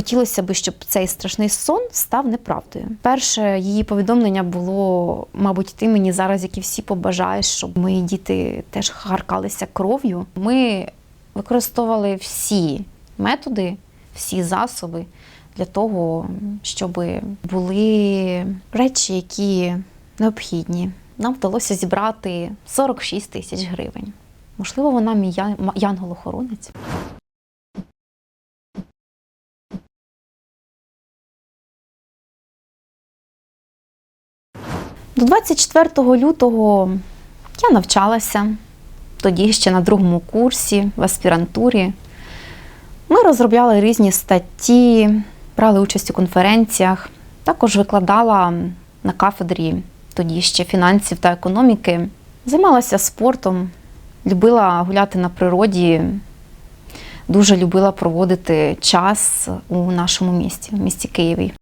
хотілося б, щоб цей страшний сон став неправдою. Перше її повідомлення було, мабуть, ти мені зараз, як і всі побажаєш, щоб мої діти теж харкалися кров'ю. Ми використовували всі методи, всі засоби для того, щоб були речі, які необхідні. Нам вдалося зібрати 46 тисяч гривень. Можливо, вона мій янгол-охоронець. До 24 лютого я навчалася, тоді ще на другому курсі в аспірантурі. Ми розробляли різні статті, брали участь у конференціях, також викладала на кафедрі тоді ще фінансів та економіки. Займалася спортом, любила гуляти на природі, дуже любила проводити час у нашому місті, в місті Києві.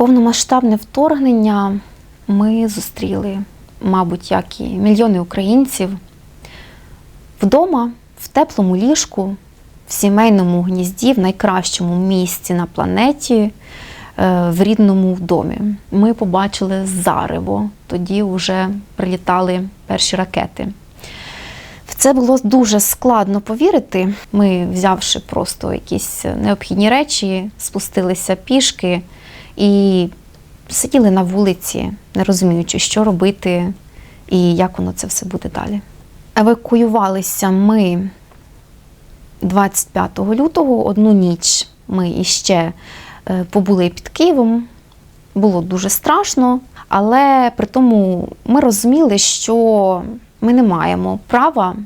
Повномасштабне вторгнення ми зустріли, мабуть, як і мільйони українців, вдома, в теплому ліжку, в сімейному гнізді, в найкращому місці на планеті, е, в рідному домі. Ми побачили зарево, тоді вже прилітали перші ракети. В це було дуже складно повірити. Ми, взявши просто якісь необхідні речі, спустилися пішки і сиділи на вулиці, не розуміючи, що робити і як воно це все буде далі. Евакуювалися ми 25 лютого, одну ніч ми іще е, побули під Києвом. Було дуже страшно, але при тому ми розуміли, що ми не маємо права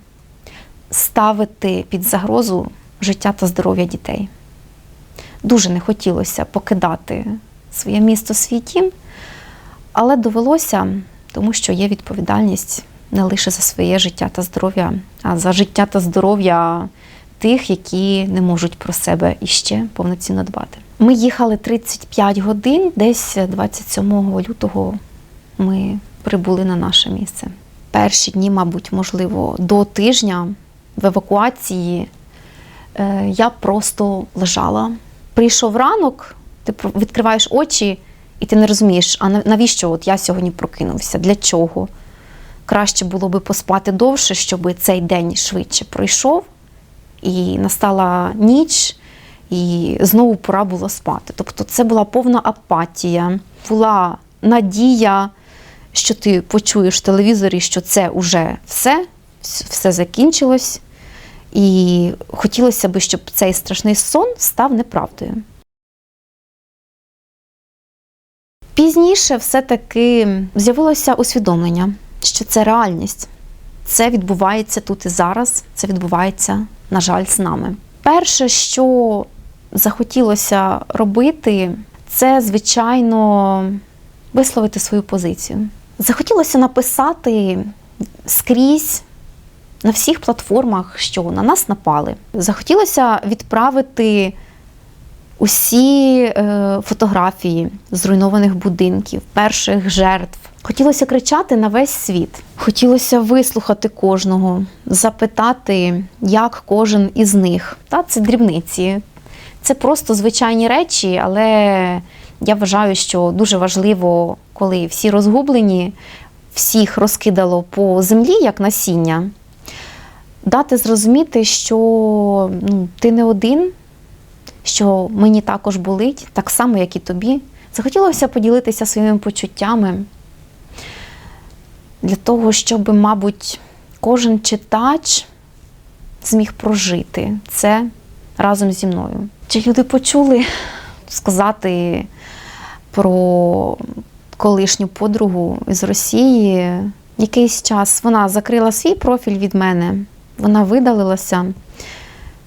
ставити під загрозу життя та здоров'я дітей. Дуже не хотілося покидати своє місто, свій дім, але довелося, тому що є відповідальність не лише за своє життя та здоров'я, а за життя та здоров'я тих, які не можуть про себе іще повноцінно дбати. Ми їхали 35 годин, десь 27 лютого ми прибули на наше місце. Перші дні, мабуть, можливо, до тижня в евакуації е, я просто лежала. Прийшов ранок, ти відкриваєш очі, і ти не розумієш, а навіщо от я сьогодні прокинувся? Для чого? Краще було би поспати довше, щоб цей день швидше пройшов, і настала ніч, і знову пора було спати. Тобто це була повна апатія, була надія, що ти почуєш в телевізорі, що це вже все, все закінчилось. І хотілося б, щоб цей страшний сон став неправдою. Пізніше все-таки з'явилося усвідомлення, що це реальність. Це відбувається тут і зараз, це відбувається, на жаль, з нами. Перше, що захотілося робити, це, звичайно, висловити свою позицію. Захотілося написати скрізь на всіх платформах, що на нас напали. Захотілося відправити усі е, фотографії зруйнованих будинків, перших жертв. Хотілося кричати на весь світ. Хотілося вислухати кожного, запитати, як кожен із них. Та це дрібниці. Це просто звичайні речі, але я вважаю, що дуже важливо, коли всі розгублені, всіх розкидало по землі як насіння, дати зрозуміти, що ну, ти не один, що мені також болить, так само, як і тобі. Захотілося поділитися своїми почуттями для того, щоб, мабуть, кожен читач зміг прожити це разом зі мною. Чи люди почули сказати про колишню подругу з Росії? Якийсь час вона закрила свій профіль від мене, вона видалилася.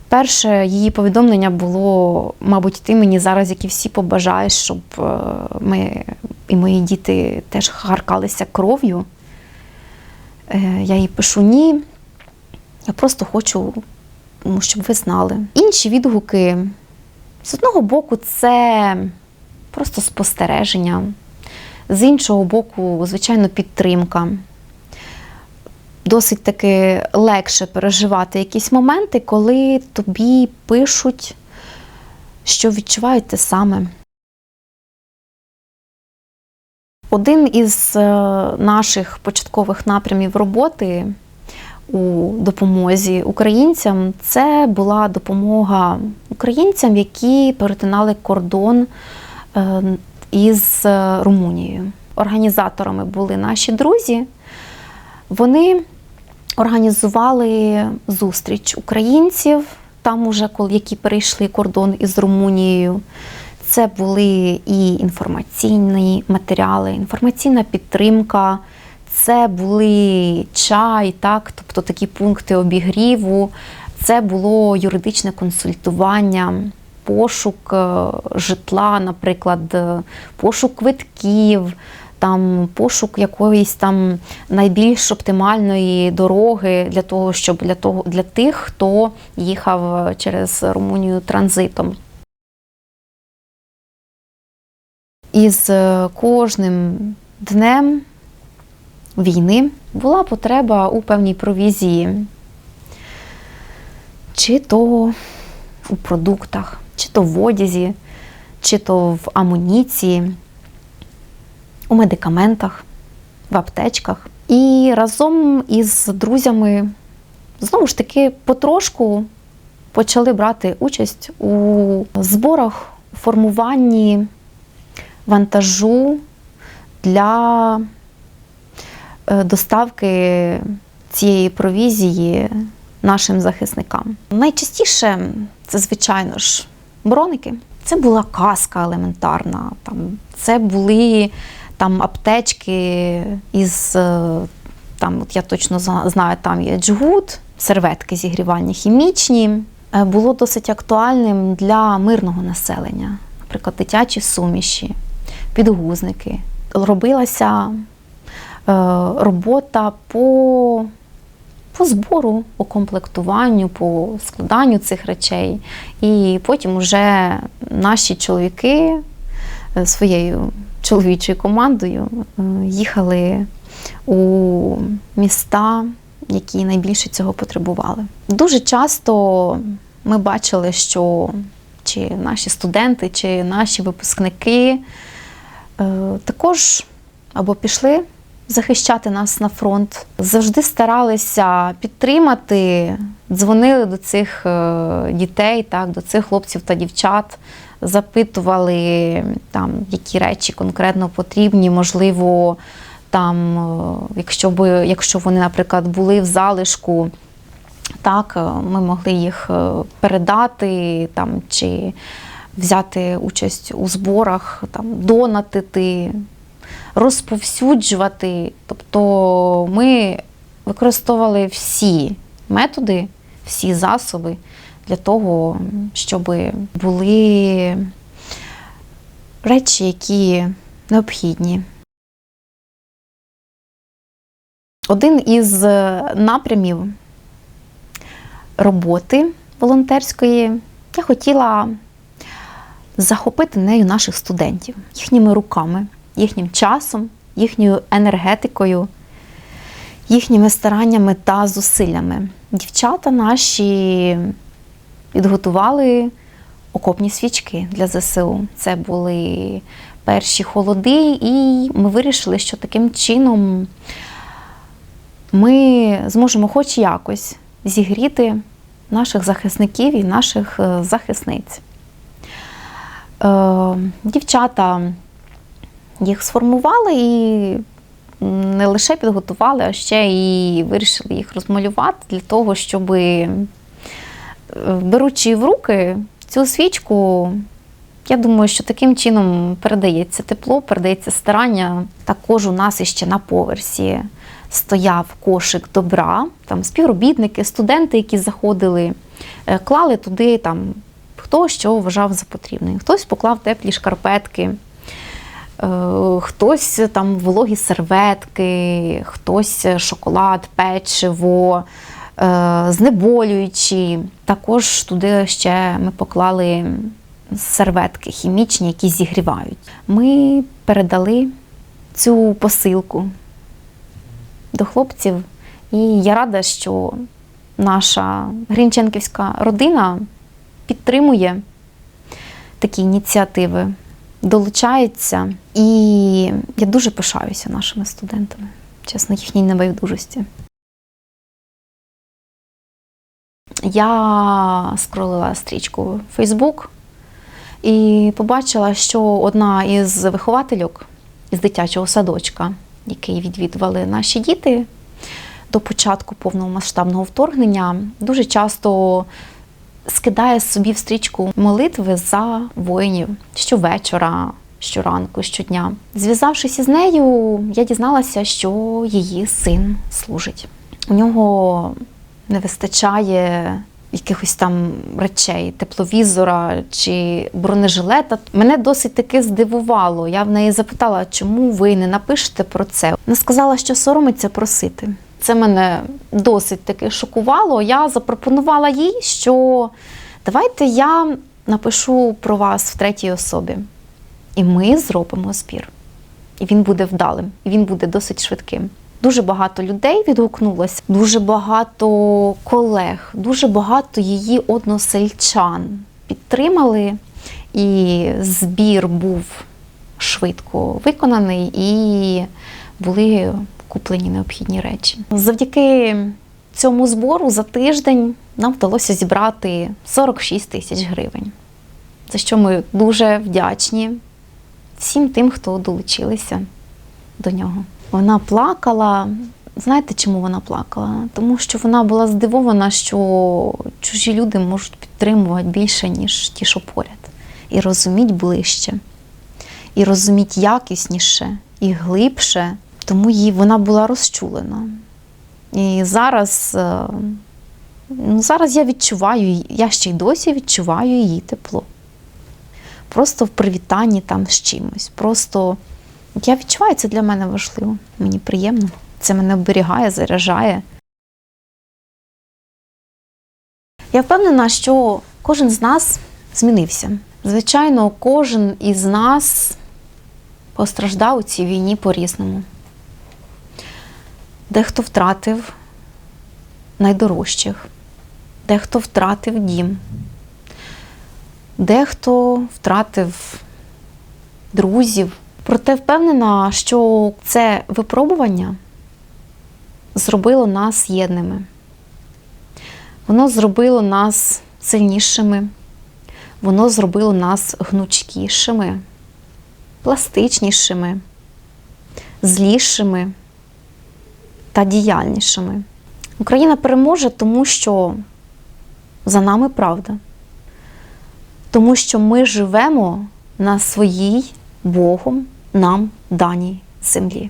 Перше її повідомлення було, мабуть, ти мені зараз, як і всі побажаєш, щоб е, ми і мої діти теж харкалися кров'ю. Е, Я їй пишу ні. Я просто хочу, ну, щоб ви знали. Інші відгуки, з одного боку, це просто спостереження, з іншого боку, звичайно, підтримка. Досить таки легше переживати якісь моменти, коли тобі пишуть, що відчувають те саме. Один із е, наших початкових напрямів роботи у допомозі українцям це була допомога українцям, які перетинали кордон е, із е, Румунією. Організаторами були наші друзі. Вони організували зустріч українців, там уже які перейшли кордон із Румунією. Це були і інформаційні матеріали, інформаційна підтримка, це були чай, так, тобто такі пункти обігріву, це було юридичне консультування, пошук е, житла, наприклад, е, пошук квитків, там пошук якоїсь там найбільш оптимальної дороги для того, щоб для того для тих, хто їхав через Румунію транзитом. Із е, кожним днем війни була потреба у певній провізії, чи то у продуктах, чи то в одязі, чи то в амуніції, у медикаментах, в аптечках. І разом із друзями знову ж таки потрошку почали брати участь у зборах, у формуванні вантажу для е, доставки цієї провізії нашим захисникам. Найчастіше це, звичайно ж, броники. Це була каска елементарна, там, це були там аптечки із е, там, от я точно знаю, там є джгут, серветки зігрівання хімічні. Е, Було досить актуальним для мирного населення, наприклад, дитячі суміші, підгузники. Робилася е, робота по, по збору, по комплектуванню, по складанню цих речей. І потім вже наші чоловіки своєю чоловічою командою е, їхали у міста, які найбільше цього потребували. Дуже часто ми бачили, що чи наші студенти, чи наші випускники е, також або пішли захищати нас на фронт, завжди старалися підтримати, дзвонили до цих е, дітей, так, до цих хлопців та дівчат, запитували, там, які речі конкретно потрібні, можливо, там, е, якщо, би, якщо вони, наприклад, були в залишку. Так, е, ми могли їх е, передати там, чи взяти участь у зборах, там, донатити, розповсюджувати. Тобто ми використовували всі методи, всі засоби для того, щоб були речі, які необхідні. Один із е, напрямів роботи волонтерської я хотіла захопити нею наших студентів їхніми руками, їхнім часом, їхньою енергетикою, їхніми стараннями та зусиллями. Дівчата наші підготували окопні свічки для ЗСУ. Це були перші холоди, і ми вирішили, що таким чином ми зможемо хоч якось зігріти наших захисників і наших е, захисниць. Е, Дівчата їх сформували і не лише підготували, а ще і вирішили їх розмалювати для того, щоб, беручи в руки цю свічку, я думаю, що таким чином передається тепло, передається старання. Також у нас іще на поверсі стояв кошик добра, там співробітники, студенти, які заходили, е, клали туди там хто що вважав за потрібне. Хтось поклав теплі шкарпетки, е, хтось там вологі серветки, хтось шоколад, печиво, е, знеболюючі. Також туди ще ми поклали серветки хімічні, які зігрівають. Ми передали цю посилку до хлопців, І я рада, що наша Гринченківська родина підтримує такі ініціативи, долучається. І я дуже пишаюся нашими студентами, чесно, їхній небайдужості. Я скролила стрічку Facebook і побачила, що одна із виховательок із дитячого садочка, який відвідували наші діти до початку повномасштабного вторгнення, дуже часто скидає собі в стрічку молитви за воїнів щовечора, щоранку, щодня. Зв'язавшись із нею, я дізналася, що її син служить. У нього не вистачає якихось там речей, тепловізора чи бронежилета. Мене досить таки здивувало. Я в неї запитала, чому ви не напишете про це. Вона сказала, що соромиться просити. Це мене досить таки шокувало. Я запропонувала їй, що давайте я напишу про вас в третій особі. І ми зробимо збір. І він буде вдалим, і він буде досить швидким. Дуже багато людей відгукнулося, дуже багато колег, дуже багато її односельчан підтримали, і збір був швидко виконаний, і були куплені необхідні речі. Завдяки цьому збору за тиждень нам вдалося зібрати 46 тисяч гривень, за що ми дуже вдячні всім тим, хто долучилися до нього. Вона плакала. Знаєте, чому вона плакала? Тому що вона була здивована, що чужі люди можуть підтримувати більше, ніж ті, що поряд. І розуміть ближче, і розуміть якісніше і глибше. Тому їй вона була розчулена. І зараз, е, ну, зараз я відчуваю, я ще й досі відчуваю її тепло. Просто в привітанні там з чимось. Просто я відчуваю, це для мене важливо. Мені приємно. Це мене оберігає, заряджає. Я впевнена, що кожен з нас змінився. Звичайно, кожен із нас постраждав у цій війні по-різному. Дехто втратив найдорожчих, дехто втратив дім, дехто втратив друзів. Проте впевнена, що це випробування зробило нас єдними. Воно зробило нас сильнішими, воно зробило нас гнучкішими, пластичнішими, злішими та діяльнішими. Україна переможе, тому що за нами правда, тому що ми живемо на своїй Богом нам даній землі.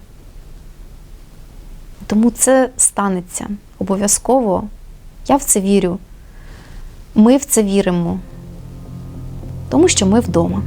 Тому це станеться обов'язково. Я в це вірю. Ми в це віримо, тому що ми вдома.